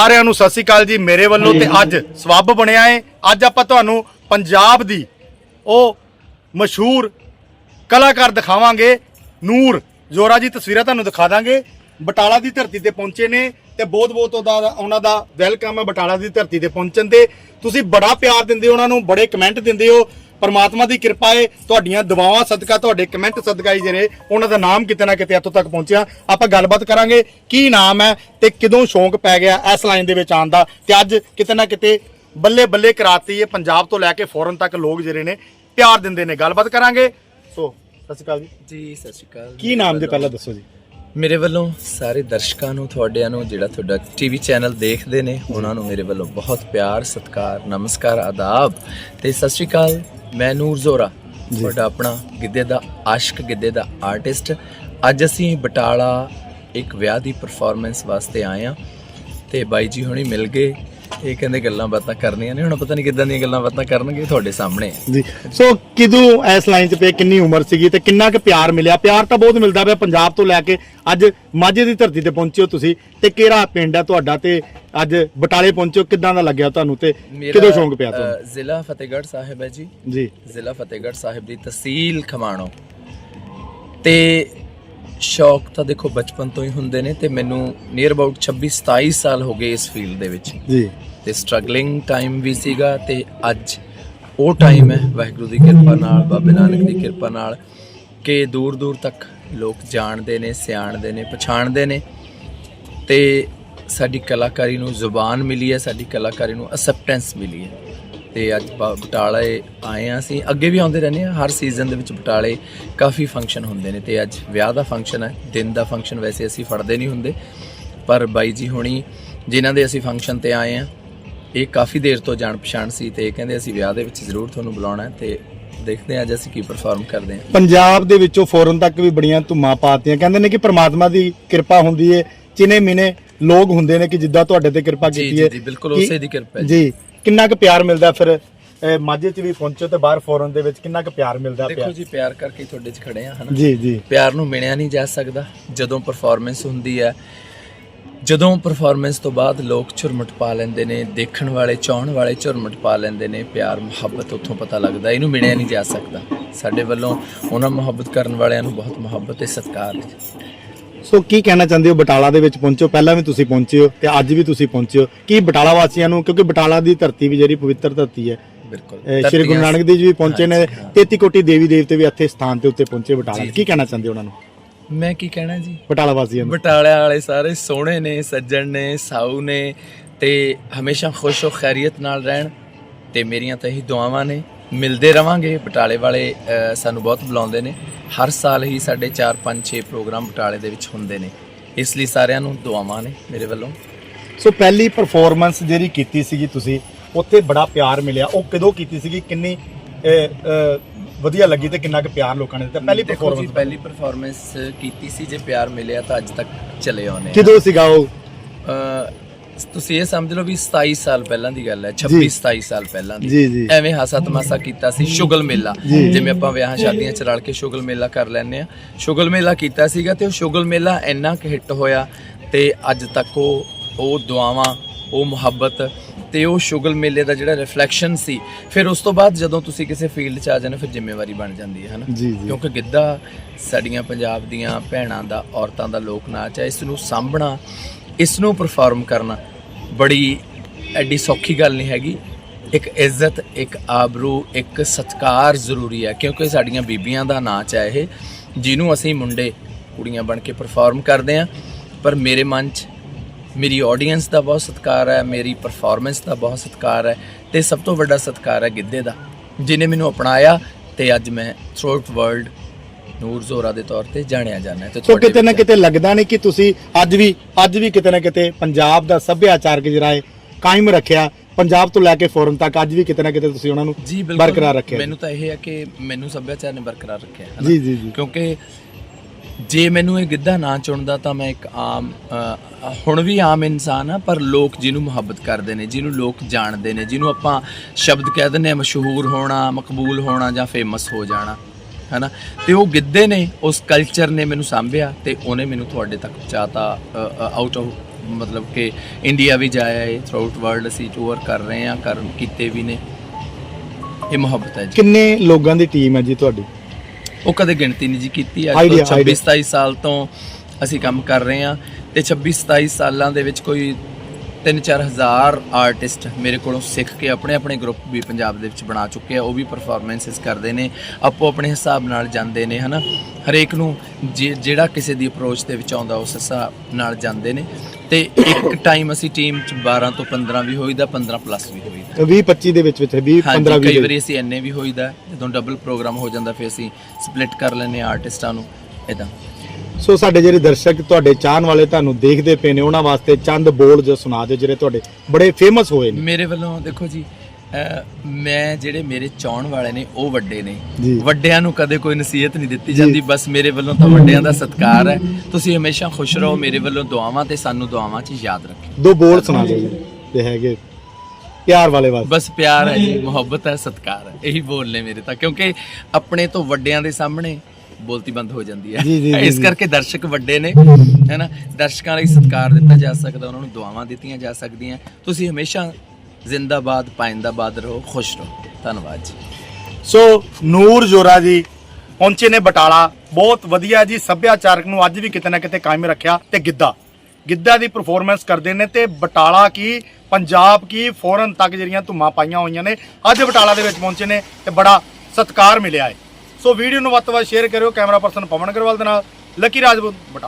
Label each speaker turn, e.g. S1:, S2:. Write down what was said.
S1: ਸਾਰਿਆਂ ਨੂੰ ਸਤਿ ਸ਼੍ਰੀ ਅਕਾਲ ਜੀ। ਮੇਰੇ ਵੱਲੋਂ ਤੇ ਅੱਜ ਸਵੱਬ ਬਣਿਆ ਏ। ਅੱਜ ਆਪਾਂ ਤੁਹਾਨੂੰ ਪੰਜਾਬ ਦੀ ਉਹ ਮਸ਼ਹੂਰ ਕਲਾਕਾਰ ਦਿਖਾਵਾਂਗੇ। ਨੂਰ ਜ਼ੋਰਾ ਜੀ, ਤਸਵੀਰਾਂ ਤੁਹਾਨੂੰ ਦਿਖਾ ਦਾਂਗੇ। ਬਟਾਲਾ ਦੀ ਧਰਤੀ ਤੇ ਪਹੁੰਚੇ ਨੇ ਤੇ ਬਹੁਤ ਬਹੁਤ ਉਹਦਾ ਉਹਨਾਂ ਦਾ ਵੈਲਕਮ ਹੈ ਬਟਾਲਾ ਦੀ ਧਰਤੀ ਤੇ ਪਹੁੰਚਣ ਤੇ। ਤੁਸੀਂ ਬੜਾ ਪਿਆਰ ਦਿੰਦੇ ਹੋ ਉਹਨਾਂ ਨੂੰ, ਬੜੇ ਕਮੈਂਟ ਦਿੰਦੇ ਹੋ। ਪਰਮਾਤਮਾ ਦੀ ਕਿਰਪਾ ਹੈ ਤੁਹਾਡੀਆਂ ਦੁਆਵਾਂ ਸਦਕਾ ਤੁਹਾਡੇ ਕਮੈਂਟ ਸਦਕਾ ਹੀ ਜਿਹੜੇ ਉਹਨਾਂ ਦਾ ਨਾਮ ਕਿਤੇ ਨਾ ਕਿਤੇ ਇੱਥੋਂ ਤੱਕ ਪਹੁੰਚਿਆ। ਆਪਾਂ ਗੱਲਬਾਤ ਕਰਾਂਗੇ ਕੀ ਨਾਮ ਹੈ ਤੇ ਕਿਦੋਂ ਸ਼ੌਂਕ ਪੈ ਗਿਆ ਇਸ ਲਾਈਨ ਦੇ ਵਿੱਚ ਆਉਣ ਦਾ। ਤੇ ਅੱਜ ਕਿਤੇ ਨਾ ਕਿਤੇ ਬੱਲੇ ਬੱਲੇ ਕਰਾਤੀ ਹੈ ਪੰਜਾਬ ਤੋਂ ਲੈ ਕੇ ਫੋਰਨ ਤੱਕ ਲੋਕ ਜਿਹੜੇ ਨੇ ਪਿਆਰ ਦਿੰਦੇ ਨੇ। ਗੱਲਬਾਤ ਕਰਾਂਗੇ। ਸੋ ਸਤਿ ਸ਼੍ਰੀ ਅਕਾਲ ਜੀ।
S2: ਜੀ ਸਤਿ ਸ਼੍ਰੀ ਅਕਾਲ
S1: ਕੀ ਨਾਮ ਜੇ ਪਹਿਲਾਂ ਦੱਸੋ ਜੀ?
S2: ਮੇਰੇ ਵੱਲੋਂ ਸਾਰੇ ਦਰਸ਼ਕਾਂ ਨੂੰ ਤੁਹਾਡਿਆਂ ਨੂੰ ਜਿਹੜਾ ਤੁਹਾਡਾ ਟੀਵੀ ਚੈਨਲ ਦੇਖਦੇ ਨੇ ਉਹਨਾਂ ਨੂੰ ਮੇਰੇ ਵੱਲੋਂ ਬਹੁਤ ਪਿਆਰ ਸਤਿਕਾਰ ਨਮਸਕਾਰ ਆਦਾਬ ਤੇ ਸਤਿ ਸ਼੍ਰੀ ਅਕਾਲ। ਮੈਂ ਨੂਰ ਜ਼ੋਰਾ ਤੁਹਾਡਾ ਆਪਣਾ ਗਿੱਧੇ ਦਾ ਆਸ਼ਕ ਗਿੱਧੇ ਦਾ ਆਰਟਿਸਟ ਅੱਜ ਅਸੀਂ ਬਟਾਲਾ ਇੱਕ ਵਿਆਹ ਦੀ ਪਰਫਾਰਮੈਂਸ ਵਾਸਤੇ ਆਏ ਆ ਤੇ ਬਾਈ ਜੀ ਹੁਣੀ ਮਿਲ ਗਏ। ਇਹ ਕਹਿੰਦੇ ਗੱਲਾਂ ਬਾਤਾਂ ਕਰਨੀਆਂ ਨੇ ਹੁਣ ਪਤਾ ਨਹੀਂ ਕਿੱਦਾਂ ਦੀਆਂ ਗੱਲਾਂ ਬਾਤਾਂ ਕਰਨਗੇ ਤੁਹਾਡੇ ਸਾਹਮਣੇ
S1: ਜੀ। ਸੋ ਕਿਦੋਂ ਇਸ ਲਾਈਨ 'ਚ ਪਏ ਕਿੰਨੀ ਉਮਰ ਸੀਗੀ ਤੇ ਕਿੰਨਾ ਕੁ ਪਿਆਰ ਮਿਲਿਆ? ਪਿਆਰ ਤਾਂ ਬਹੁਤ ਮਿਲਦਾ ਪਿਆ ਪੰਜਾਬ ਤੋਂ ਲੈ ਕੇ। ਅੱਜ ਮਾਝੇ ਦੀ ਧਰਤੀ ਤੇ ਪਹੁੰਚੇ ਹੋ ਤੁਸੀਂ ਤੇ ਕਿਹੜਾ ਪਿੰਡ ਹੈ ਤੁਹਾਡਾ ਤੇ ਅੱਜ ਬਟਾਲੇ ਪਹੁੰਚੇ ਹੋ? ਕਿੱਦਾਂ ਦਾ ਲੱਗਿਆ ਤੁਹਾਨੂੰ ਤੇ ਕਿਦੋਂ ਸ਼ੌਂਕ ਪਿਆ ਤੁਹਾਨੂੰ?
S2: ਜ਼ਿਲ੍ਹਾ ਫਤਿਹਗੜ੍ਹ ਸਾਹਿਬ ਹੈ ਜੀ।
S1: ਜੀ।
S2: ਜ਼ਿਲ੍ਹਾ ਫਤਿਹਗੜ੍ਹ ਸਾਹਿਬ ਦੀ ਤਹਿਸੀਲ ਖਮਾਣੋ। ਤੇ ਸ਼ੌਕ ਤਾਂ ਦੇਖੋ ਬਚਪਨ ਤੋਂ ਹੀ ਹੁੰਦੇ ਨੇ ਤੇ ਮੈਨੂੰ ਨੀਅਰ ਅਬਾਊਟ 26 27 ਸਾਲ ਹੋ ਗਏ ਇਸ ਫੀਲਡ ਦੇ ਵਿੱਚ
S1: ਜੀ।
S2: ਤੇ ਸਟਰਗਲਿੰਗ ਟਾਈਮ ਵੀ ਸੀਗਾ ਤੇ ਅੱਜ ਉਹ ਟਾਈਮ ਹੈ ਵਾਹਿਗੁਰੂ ਦੀ ਕਿਰਪਾ ਨਾਲ ਬਾਬੇ ਨਾਨਕ ਦੀ ਕਿਰਪਾ ਨਾਲ ਕਿ ਦੂਰ ਦੂਰ ਤੱਕ ਲੋਕ ਜਾਣਦੇ ਨੇ ਸਿਆਣਦੇ ਨੇ ਪਛਾਣਦੇ ਨੇ ਤੇ ਸਾਡੀ ਕਲਾਕਾਰੀ ਨੂੰ ਜ਼ੁਬਾਨ ਮਿਲੀ ਹੈ ਸਾਡੀ ਕਲਾਕਾਰੀ ਨੂੰ ਅਸੈਪਟੈਂਸ ਮਿਲੀ ਹੈ। ਤੇ ਅੱਜ ਬ- ਬਟਾਲੇ ਆਏ ਹਾਂ ਅਸੀਂ। ਅੱਗੇ ਵੀ ਆਉਂਦੇ ਰਹਿੰਦੇ ਹਾਂ ਹਰ ਸੀਜ਼ਨ ਦੇ ਵਿੱਚ ਬਟਾਲੇ ਕਾਫੀ ਫੰਕਸ਼ਨ ਹੁੰਦੇ ਨੇ ਤੇ ਅੱਜ ਵਿਆਹ ਦਾ ਫੰਕਸ਼ਨ ਹੈ। ਦਿਨ ਦਾ ਫੰਕਸ਼ਨ ਵੈਸੇ ਅਸੀਂ ਫੜਦੇ ਨਹੀਂ ਹੁੰਦੇ। ਪਰ ਬਾਈ ਜੀ ਹੁਣੀ ਜਿਨ੍ਹਾਂ ਦੇ ਅਸੀਂ ਫੰਕਸ਼ਨ ਤੇ ਆਏ ਹਾਂ ਇਹ ਕਾਫੀ ਦੇਰ ਤੋਂ ਜਾਣ ਪਛਾਣ ਸੀ ਤੇ ਇਹ ਕਹਿੰਦੇ ਅਸੀਂ ਵਿਆਹ ਦੇ ਵਿੱਚ ਜ਼ਰੂਰ ਤੁਹਾਨੂੰ ਬੁਲਾਉਣਾ ਹੈ ਤੇ ਦੇਖਦੇ ਹਾਂ ਅੱਜ ਅਸੀਂ ਕੀ ਪਰਫਾਰਮ ਕਰਦੇ ਹਾਂ
S1: ਪੰਜਾਬ ਦੇ ਵਿੱਚੋਂ ਫੋਰਨ ਤੱਕ ਵੀ ਬੜੀਆਂ ਧੁੰਮਾਂ ਪਾਤੀਆਂ। ਕਹਿੰਦੇ ਨੇ ਕਿ ਪ੍ਰਮਾਤਮਾ ਦੀ ਕਿਰਪਾ ਹੁੰਦੀ ਹੈ ਚਿਨੇ ਮਿਨੇ ਲੋਕ ਹੁੰਦੇ ਨੇ ਕਿ ਜਿੱਦਾਂ ਤੁਹਾਡੇ ਤੇ ਕਿਰਪਾ
S2: ਜੀ,
S1: ਕੀਤੀ
S2: ਜੀ,
S1: ਹੈ
S2: ਜੀ, ਬਿਲਕੁਲ
S1: ਕਿ-
S2: ਉਸੇ ਦੀ ਕਿਰਪਾ ਹੈ
S1: ਜੀ। ਕਿੰਨਾ ਕੁ ਪਿਆਰ ਮਿਲਦਾ ਫਿਰ? ਅਹ, ਮਾਝੇ 'ਚ ਵੀ ਪਹੁੰਚੋ ਤੇ ਬਾਹਰ ਫੋਰਨ ਦੇ ਵਿੱਚ ਕਿੰਨਾ ਕੁ ਪਿਆਰ ਮਿਲਦਾ
S2: ਦੇਖੋ
S1: ਪਿਆ
S2: ਜੀ ਪਿਆਰ ਕਰਕੇ ਹੀ ਤੁਹਾਡੇ 'ਚ ਖੜੇ ਆ ਹਨਾ?
S1: ਜੀ ਜੀ।
S2: ਪਿਆਰ ਨੂੰ ਮਿਣਿਆ ਨਹੀਂ ਜਾ ਸਕਦਾ ਜਦੋਂ ਪਰਫਾਰਮੈਂਸ ਹੁੰਦੀ ਹੈ। ਜਦੋਂ ਪਰਫਾਰਮੈਂਸ ਤੋਂ ਬਾਅਦ ਲੋਕ ਝੁਰਮਟ ਪਾ ਲੈਂਦੇ ਨੇ ਦੇਖਣ ਵਾਲੇ ਚਾਹਣ ਵਾਲੇ ਝੁਰਮਟ ਪਾ ਲੈਂਦੇ ਨੇ ਪਿਆਰ ਮੁਹੱਬਤ ਉੱਥੋਂ ਪਤਾ ਲੱਗਦਾ ਇਹਨੂੰ ਮਿਣਿਆ ਨਹੀਂ ਜਾ ਸਕਦਾ। ਸਾਡੇ ਵੱਲੋਂ ਉਹਨਾਂ ਮੁਹੱਬਤ ਕਰਨ ਵਾਲਿਆਂ ਨੂੰ ਬਹੁਤ ਮੁਹੱਬਤ ਤੇ ਸਤਿਕਾਰ ਹੈ।
S1: ਸੋ ਕੀ ਕਹਿਣਾ ਚਾਹੁੰਦੇ ਹੋ? ਬਟਾਲਾ ਦੇ ਵਿੱਚ ਪਹੁੰਚੋ ਪਹਿਲਾਂ ਵੀ ਤੁਸੀਂ ਪਹੁੰਚੇ ਹੋ ਤੇ ਅੱਜ ਵੀ ਤੁਸੀਂ ਪਹੁੰਚੇ ਹੋ। ਕੀ ਬਟਾਲਾ ਵਾਸੀਆਂ ਨੂੰ ਕਿਉਂਕਿ ਬਟਾਲਾ ਦੀ ਧਰਤੀ ਵੀ ਜਿਹੜੀ ਪਵਿੱਤਰ ਧਰਤੀ ਹੈ
S2: ਬਿਲਕੁਲ।
S1: ਸ਼੍ਰੀ ਗੁਰੂ ਨਾਨਕ ਦੇਵ ਜੀ ਵੀ ਪਹੁੰਚੇ ਨੇ 33 ਕੋਟੀ ਦੇਵੀ ਦੇਵਤੇ ਵੀ ਇੱਥੇ ਸਥਾਨ ਤੇ ਉੱਤੇ ਪਹੁੰਚੇ ਬਟਾਲਾ ਕੀ ਕਹਿਣਾ ਚਾਹੁੰਦੇ ਹੋ ਉਹਨਾਂ ਨੂੰ?
S2: ਮੈਂ ਕੀ ਕਹਿਣਾ ਜੀ?
S1: ਬਟਾਲਾ ਵਾਸੀਆਂ ਨੂੰ।
S2: ਬਟਾਲਿਆਂ ਵਾਲੇ ਸਾਰੇ ਸੋਹਣੇ ਨੇ ਸੱਜਣ ਨੇ ਸਾਊ ਨੇ ਤੇ ਹਮੇਸ਼ਾ ਖੁਸ਼ ਹੋ ਖੈਰੀਅਤ ਨਾਲ ਰਹਿਣ ਤੇ ਮੇਰੀਆਂ ਤਾਂ ਇਹੀ ਦੁਆਵਾਂ ਨੇ। ਮਿਲਦੇ ਰਵਾਂਗੇ। ਬਟਾਲੇ ਵਾਲੇ ਸਾਨੂੰ ਬਹੁਤ ਬੁਲਾਉਂਦੇ ਨੇ। ਹਰ ਸਾਲ ਹੀ ਸਾਡੇ 4 5 6 ਪ੍ਰੋਗਰਾਮ ਬਟਾਲੇ ਦੇ ਵਿੱਚ ਹੁੰਦੇ ਨੇ। ਇਸ ਲਈ ਸਾਰਿਆਂ ਨੂੰ ਦੁਆਵਾਂ ਨੇ ਮੇਰੇ ਵੱਲੋਂ।
S1: ਸੋ ਪਹਿਲੀ ਪਰਫਾਰਮੈਂਸ ਜਿਹੜੀ ਕੀਤੀ ਸੀਗੀ ਤੁਸੀਂ ਉੱਥੇ ਬੜਾ ਪਿਆਰ ਮਿਲਿਆ। ਉਹ ਕਦੋਂ ਕੀਤੀ ਸੀਗੀ? ਕਿੰਨੀ ਵਧੀਆ ਲੱਗੀ ਤੇ ਕਿੰਨਾ ਕੁ ਪਿਆਰ ਲੋਕਾਂ ਨੇ ਦਿੱਤਾ? ਪਹਿਲੀ ਪਰਫਾਰਮੈਂਸ
S2: ਪਹਿਲੀ ਪਰਫਾਰਮੈਂਸ ਕੀਤੀ ਸੀ। ਜੇ ਪਿਆਰ ਮਿਲਿਆ ਤਾਂ ਅੱਜ ਤੱਕ ਚਲੇ ਆਉਨੇ
S1: ਕਿਦੋਂ ਸੀਗਾ ਉਹ?
S2: ਤੁਸੀਂ ਇਹ ਸਮਝ ਲਓ ਵੀ 27 ਸਾਲ ਪਹਿਲਾਂ ਦੀ ਗੱਲ ਹੈ 26 27 ਸਾਲ ਪਹਿਲਾਂ ਦੀ। ਐਵੇਂ ਹਾਸਾ ਤਮਾਸਾ ਕੀਤਾ ਸੀ ਸ਼ੁਗਲ ਮੇਲਾ। ਜਿਵੇਂ ਆਪਾਂ ਵਿਆਹਾਂ ਸ਼ਾਦੀਆਂ ਚ ਰਲ ਕੇ ਸ਼ੁਗਲ ਮੇਲਾ ਕਰ ਲੈਂਦੇ ਆ ਸ਼ੁਗਲ ਮੇਲਾ ਕੀਤਾ ਸੀਗਾ ਤੇ ਉਹ ਸ਼ੁਗਲ ਮੇਲਾ ਇੰਨਾ ਕੁ ਹਿੱਟ ਹੋਇਆ ਤੇ ਅੱਜ ਤੱਕ ਉਹ ਉਹ ਦੁਆਵਾਂ ਉਹ ਮੁਹੱਬਤ ਤੇ ਉਹ ਸ਼ੁਗਲ ਮੇਲੇ ਦਾ ਜਿਹੜਾ ਰਿਫਲੈਕਸ਼ਨ ਸੀ ਫਿਰ ਉਸ ਤੋਂ ਬਾਅਦ ਜਦੋਂ ਤੁਸੀਂ ਕਿਸੇ ਫੀਲਡ 'ਚ ਆ ਜਾਂਦੇ ਫਿਰ ਜ਼ਿੰਮੇਵਾਰੀ ਬਣ ਜਾਂਦੀ ਹੈ ਹਨਾ ਕਿਉਂਕਿ ਗਿੱਧਾ ਸਾਡੀਆਂ ਪੰਜਾਬ ਦੀਆਂ ਭੈਣਾਂ ਦਾ ਔਰਤਾਂ ਦਾ ਲੋਕ ਨਾਚ ਹੈ ਇਸ ਨੂੰ ਸਾਂਭਣਾ ਇਸ ਨੂੰ ਪਰਫਾਰਮ ਕਰਨਾ ਬੜੀ ਐਡੀ ਸੌਖੀ ਗੱਲ ਨਹੀਂ ਹੈਗੀ। ਇੱਕ ਇੱਜ਼ਤ, ਇੱਕ ਆਬਰੂ, ਇੱਕ ਸਤਕਾਰ ਜ਼ਰੂਰੀ ਹੈ, ਕਿਉਂਕਿ ਸਾਡੀਆਂ ਬੀਬੀਆਂ ਦਾ ਨਾਚ ਹੈ ਇਹ, ਜਿਹਨੂੰ ਅਸੀਂ ਮੁੰਡੇ, ਕੁੜੀਆਂ ਬਣ ਕੇ ਪਰਫਾਰਮ ਕਰਦੇ ਆ ਪਰ ਮੇਰੇ ਮਨ 'ਚ ਮੇਰੀ ਆਡੀਅנס ਦਾ ਬਹੁਤ ਸਤਿਕਾਰ ਹੈ, ਮੇਰੀ ਪਰਫਾਰਮੈਂਸ ਦਾ ਬਹੁਤ ਸਤਿਕਾਰ ਹੈ ਤੇ ਸਭ ਤੋਂ ਵੱਡਾ ਸਤਿਕਾਰ ਹੈ ਗਿੱਧੇ ਦਾ ਜਿਨੇ ਮੈਨੂੰ ਅਪਣਾਇਆ ਤੇ ਅੱਜ ਮੈਂ ਥਰੂਆਊਟ ਵਰਲਡ ਨੂਰ ਜ਼ੋਰਾ ਦੇ ਤੌਰ ਤੇ ਜਾਣਿਆ ਜਾਂਦਾ ਹੈ। ਤੇ
S1: ਸੋ
S2: ਤੁਹਾਡੇ
S1: ਕਿਤੇ ਨਾ ਕਿਤੇ ਲੱਗਦਾ ਨਹੀਂ ਕਿ ਤੁਸੀਂ ਅੱਜ ਵੀ ਅੱਜ ਵੀ ਕਿਤੇ ਨਾ ਕਿਤੇ ਪੰਜਾਬ ਦਾ ਸੱਭਿਆਚਾਰ ਜਿਹੜਾ ਹੈ ਕਾਇਮ ਰੱਖਿਆ ਪੰਜਾਬ ਤੋਂ ਲੈ ਕੇ ਫੋਰਨ ਤੱਕ ਅੱਜ ਵੀ ਕਿਤੇ ਨਾ ਕਿਤੇ ਤੁਸੀਂ ਉਹਨਾਂ ਨੂੰ
S2: ਜੀ ਬਿਲਕੁਲ।
S1: ਬਰਕਰਾਰ ਰੱਖਿਆ।
S2: ਮੈਨੂੰ ਤਾਂ ਇਹ ਹੈ ਕਿ ਮੈਨੂੰ ਸੱਭਿਆਚਾਰ ਨੇ ਬਰਕਰਾਰ ਰੱਖਿਆ ਹੈ ਨਾ।
S1: ਜੀ ਜੀ ਜੀ।
S2: ਕਿਉਂਕਿ ਜੇ ਮੈਨੂੰ ਇਹ ਗਿੱਧਾ ਨਾ ਚੁਣਦਾ ਤਾਂ ਮੈਂ ਇੱਕ ਆਮ ਅ, ਹੁਣ ਵੀ ਆਮ ਇਨਸਾਨ ਆ ਪਰ ਲੋਕ ਜਿਹਨੂੰ ਮੁਹੱਬਤ ਕਰਦੇ ਨੇ ਜਿਹਨੂੰ ਲੋਕ ਜਾਣਦੇ ਨੇ ਜਿਹਨੂੰ ਆਪਾਂ ਸ਼ਬਦ ਕਹਿ ਦਿੰਦੇ ਆ ਮਸ਼ਹੂਰ ਹੋਣਾ ਮਕਬੂਲ ਹੋਣਾ ਜਾਂ ਫੇਮਸ ਹੋ ਜਾਣਾ। ਹੈਨਾ? ਤੇ ਉਹ ਗਿੱਧੇ ਨੇ ਉਸ ਕਲਚਰ ਨੇ ਮੈਨੂੰ ਸਾਂਭਿਆ ਤੇ ਉਹਨੇ ਮੈਨੂੰ ਤੁਹਾਡੇ ਤੱਕ ਪਹੁੰਚਾਤਾ ਆਊਟ ਆਫ ਮਤਲਬ ਕਿ ਇੰਡੀਆ ਵੀ ਜਾਇਆ ਹੈ ਥਰੂਆਊਟ ਵਰਲਡ ਅਸੀਂ ਟੂਰ ਕਰ ਰਹੇ ਹਾਂ ਕਰ ਕੀਤੇ ਵੀ ਨੇ। ਇਹ ਮੁਹੱਬਤ ਹੈ ਜੀ।
S3: ਕਿੰਨੇ ਲੋਕਾਂ ਦੀ ਟੀਮ ਹੈ ਜੀ ਤੁਹਾਡੀ?
S2: ਉਹ ਕਦੇ ਗਿਣਤੀ ਨਹੀਂ ਜੀ ਕੀਤੀ। ਅੱਜ ਤੋਂ 26
S3: idea.
S2: 27 ਸਾਲ ਤੋਂ ਅਸੀਂ ਕੰਮ ਕਰ ਰਹੇ ਹਾਂ ਤੇ 26 27 ਸਾਲਾਂ ਦੇ ਵਿੱਚ ਕੋਈ 3-4 ਹਜ਼ਾਰ ਆਰਟਿਸਟ ਮੇਰੇ ਕੋਲੋਂ ਸਿੱਖ ਕੇ ਆਪਣੇ ਆਪਣੇ ਗਰੁੱਪ ਵੀ ਪੰਜਾਬ ਦੇ ਵਿੱਚ ਬਣਾ ਚੁੱਕੇ ਆ ਉਹ ਵੀ ਪਰਫਾਰਮੈਂਸਸ ਕਰਦੇ ਨੇ ਆਪੋ ਆਪਣੇ ਹਿਸਾਬ ਨਾਲ ਜਾਂਦੇ ਨੇ ਹਨਾ? ਹਰੇਕ ਨੂੰ ਜਿਹੜਾ ਕਿਸੇ ਦੀ ਅਪਰੋਚ ਦੇ ਵਿੱਚ ਆਉਂਦਾ ਉਸ ਹਿਸਾਬ ਨਾਲ ਜਾਂਦੇ ਨੇ। ਤੇ ਇੱਕ ਟਾਈਮ ਅਸੀਂ ਟੀਮ ਚ 12 ਤੋਂ 15 ਵੀ ਹੋਈਦਾ 15 ਪਲੱਸ ਵੀ ਹੋਈਦਾ।
S3: 20 25 ਦੇ ਵਿੱਚ ਵਿੱਚ 20 15
S2: ਹਾਂਜੀ
S3: 20
S2: ਕਈ ਵਾਰੀ ਅਸੀਂ ਐਨੇ ਵੀ ਹੋਈਦਾ ਜਦੋਂ ਡਬਲ ਪ੍ਰੋਗਰਾਮ ਹੋ ਜਾਂਦਾ ਫਿਰ ਅਸੀਂ ਸਪਲਿਟ ਕਰ ਲੈਂਦੇ ਹਾਂ ਆਰਟਿਸਟਾਂ ਨੂੰ ਇਦਾਂ
S3: ਸੋ ਸਾਡੇ ਜਿਹੜੇ ਦਰਸ਼ਕ ਤੁਹਾਡੇ ਚਾਹਣ ਵਾਲੇ ਤੁਹਾਨੂੰ ਦੇਖਦੇ ਪਏ ਨੇ ਉਹਨਾਂ ਵਾਸਤੇ ਚੰਦ ਬੋਲ ਜੋ ਸੁਣਾ ਦਿਓ ਜਿਹੜੇ ਤੁਹਾਡੇ ਬੜੇ ਫੇਮਸ ਹੋਏ ਨੇ।
S2: ਮੇਰੇ ਵੱਲੋਂ ਦੇਖੋ ਜੀ ਮੈਂ ਜਿਹੜੇ ਮੇਰੇ ਚਾਹਣ ਵਾਲੇ ਨੇ ਉਹ ਵੱਡੇ ਨੇ। ਵੱਡਿਆਂ ਨੂੰ ਕਦੇ ਕੋਈ ਨਸੀਹਤ ਨਹੀਂ ਦਿੱਤੀ। ਜਾਂਦੀ ਬਸ ਮੇਰੇ ਵੱਲੋਂ ਤਾਂ ਵੱਡਿਆਂ ਦਾ ਸਤਿਕਾਰ ਹੈ। ਤੁਸੀਂ ਹਮੇਸ਼ਾ ਖੁਸ਼ ਰਹੋ ਮੇਰੇ ਵੱਲੋਂ ਦੁਆਵਾਂ ਤੇ ਸਾਨੂੰ ਦੁਆਵਾਂ 'ਚ ਯਾਦ ਰੱਖਿਓ।
S3: ਦੋ ਬੋਲ ਸੁਣਾ ਦਿਓ ਜੀ ਤੇ ਹੈਗੇ ਪਿਆਰ ਵਾਲੇ ਵਾਸਤੇ।
S2: ਬਸ ਪਿਆਰ ਹੈ ਜੀ ਮੁਹੱਬਤ ਹੈ ਸਤਿਕਾਰ ਹੈ। ਇਹੀ ਬੋਲ ਨੇ ਮੇਰੇ ਤਾਂ ਕਿਉਂਕਿ ਆਪਣੇ ਤੋਂ ਵੱਡਿਆਂ ਦੇ ਸਾਹਮਣੇ ਬੋਲਤੀ ਬੰਦ ਹੋ ਜਾਂਦੀ ਹੈ। ਇਸ। ਕਰਕੇ ਦਰਸ਼ਕ ਵੱਡੇ ਨੇ ਹੈਨਾ ਦਰਸ਼ਕਾਂ ਲਈ ਸਤਿਕਾਰ ਦਿੱਤਾ ਜਾ ਸਕਦਾ ਉਹਨਾਂ ਨੂੰ ਦੁਆਵਾਂ ਦਿੱਤੀਆਂ ਜਾ ਸਕਦੀਆਂ। ਤੁਸੀਂ ਹਮੇਸ਼ਾ ਜ਼ਿੰਦਾਬਾਦ ਪਾਇੰਦਾਬਾਦ ਰਹੋ ਖੁਸ਼ ਰਹੋ। ਧੰਨਵਾਦ ਜੀ।
S1: ਸੋ ਨੂਰ ਜੋਰਾ ਜੀ ਪਹੁੰਚੇ ਨੇ ਬਟਾਲਾ। ਬਹੁਤ ਵਧੀਆ ਜੀ ਸੱਭਿਆਚਾਰਕ ਨੂੰ ਅੱਜ ਵੀ ਕਿਤੇ ਨਾ ਕਿਤੇ ਕਾਇਮ ਰੱਖਿਆ ਤੇ ਗਿੱਧਾ। ਗਿੱਧਾ ਦੀ ਪਰਫਾਰਮੈਂਸ ਕਰਦੇ ਨੇ ਤੇ ਬਟਾਲਾ ਕੀ ਪੰਜਾਬ ਕੀ ਫੋਰਨ ਤੱਕ ਜਿਹੜੀਆਂ ਧੁੰਮਾਂ ਪਾਈਆਂ ਹੋਈਆਂ ਨੇ ਅੱਜ ਬਟਾਲਾ ਦੇ ਵਿੱਚ ਪਹੁੰਚੇ ਨੇ ਤੇ ਬੜਾ ਸਤਿਕਾਰ ਮਿਲਿਆ ਹੈ। ਸੋ ਵੀਡੀਓ ਨੂੰ ਵੱਧ ਤੋਂ ਵੱਧ ਸ਼ੇਅਰ ਕਰਿਓ, ਕੈਮਰਾ ਪਰਸਨ ਪਵਨ ਅਗਰਵਾਲ ਦੇ ਨਾਲ, ਲੱਕੀ ਰਾਜਪੂਤ ਬਟਾਲਾ